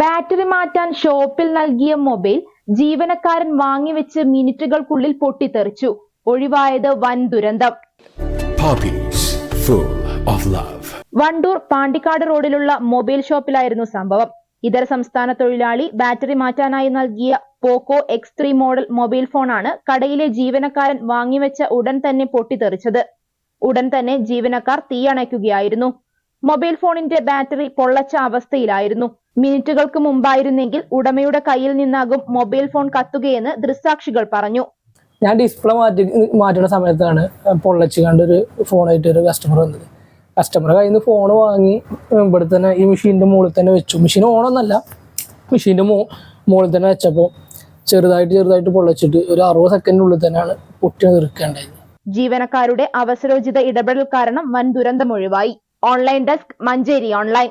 Battery മാറ്റാൻ ഷോപ്പിൽ നൽകിയ മൊബൈൽ ജീവനക്കാരൻ വാങ്ങിവെച്ച് മിനിറ്റുകൾക്കുള്ളിൽ പൊട്ടിത്തെറിച്ചു. ഒഴിവായത് വൻ ദുരന്തം. വണ്ടൂർ പാണ്ടിക്കാട് റോഡിലുള്ള മൊബൈൽ ഷോപ്പിലായിരുന്നു സംഭവം. ഇതര സംസ്ഥാന തൊഴിലാളി ബാറ്ററി മാറ്റാനായി നൽകിയ Poco X three model mobile ഫോണാണ് കടയിലെ ജീവനക്കാരൻ വാങ്ങിവെച്ച ഉടൻ തന്നെ പൊട്ടിത്തെറിച്ചത്. ഉടൻ തന്നെ ജീവനക്കാർ തീയണയ്ക്കുകയായിരുന്നു മൊബൈൽ ഫോണിന്റെ ബാറ്ററി പൊള്ളച്ച അവസ്ഥയിലായിരുന്നു. മിനിറ്റുകൾക്ക് മുമ്പായിരുന്നെങ്കിൽ ഉടമയുടെ കയ്യിൽ നിന്നാകും മൊബൈൽ ഫോൺ കത്തുകയെന്ന് ദൃക്സാക്ഷികൾ പറഞ്ഞു. ഞാൻ ഡിസ്പ്ലേ മാറ്റി മാറ്റുന്ന സമയത്താണ് പൊള്ളച്ച് കണ്ട് ഒരു ഫോണായിട്ട് ഒരു കസ്റ്റമർ വന്നത്. കസ്റ്റമർ കയ്യിൽ നിന്ന് ഫോൺ വാങ്ങി ഇവിടെ തന്നെ ഈ മെഷീന്റെ മുകളിൽ തന്നെ വെച്ചു. മെഷീൻ ഓണൊന്നല്ല മെഷീന്റെ മോ മുകളിൽ തന്നെ വെച്ചപ്പോൾ ചെറുതായിട്ട് ചെറുതായിട്ട് പൊള്ളച്ചിട്ട് ഒരു അറുപത് സെക്കൻഡിനുള്ളിൽ തന്നെയാണ് പൊട്ടി തീർക്കേണ്ടത് ജീവനക്കാരുടെ അവസരോചിത ഇടപെടൽ കാരണം വൻ ദുരന്തം ഒഴിവായി. Online desk Manjeri online